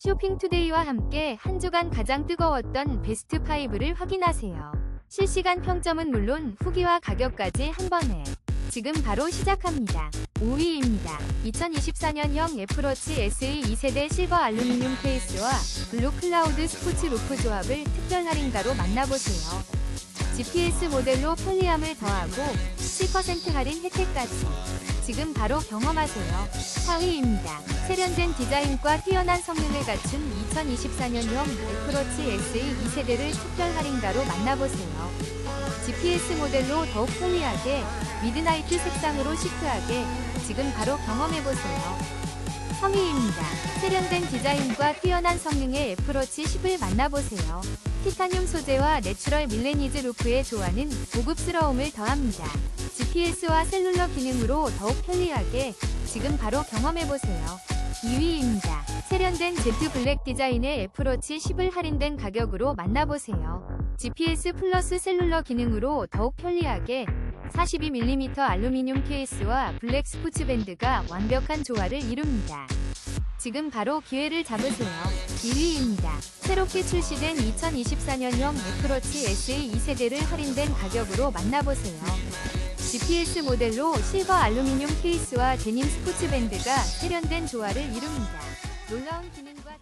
쇼핑투데이와 함께 한 주간 가장 뜨거웠던 베스트 5를 확인하세요. 실시간 평점은 물론 후기와 가격까지 한 번에 지금 바로 시작합니다. 5위입니다. 2024년형 애플워치 SE 2세대 실버 알루미늄 케이스와 블루 클라우드 스포츠 루프 조합을 특별 할인가로 만나보세요. GPS 모델로 편리함을 더하고 7% 할인 혜택까지 지금 바로 경험하세요. 4위입니다. 세련된 디자인과 뛰어난 성능을 갖춘 2024년형 애플워치 SE 2세대를 특별 할인가로 만나보세요. GPS 모델로 더욱 편리하게 미드나이트 색상으로 시크하게 지금 바로 경험해보세요. 3위입니다. 세련된 디자인과 뛰어난 성능의 애플워치 10을 만나보세요. 티타늄 소재와 내추럴 밀레니즈 루프의 조화는 고급스러움을 더합니다. GPS와 셀룰러 기능으로 더욱 편리하게 지금 바로 경험해보세요. 2위입니다. 세련된 제트 블랙 디자인의 애플워치 10을 할인된 가격으로 만나보세요. GPS 플러스 셀룰러 기능으로 더욱 편리하게 42mm 알루미늄 케이스와 블랙 스포츠 밴드가 완벽한 조화를 이룹니다. 지금 바로 기회를 잡으세요. 1위입니다. 새롭게 출시된 2024년형 애플워치 SE 2세대를 할인된 가격으로 만나보세요. GPS 모델로 실버 알루미늄 케이스와 데님 스포츠 밴드가 세련된 조화를 이룹니다. 놀라운 기능과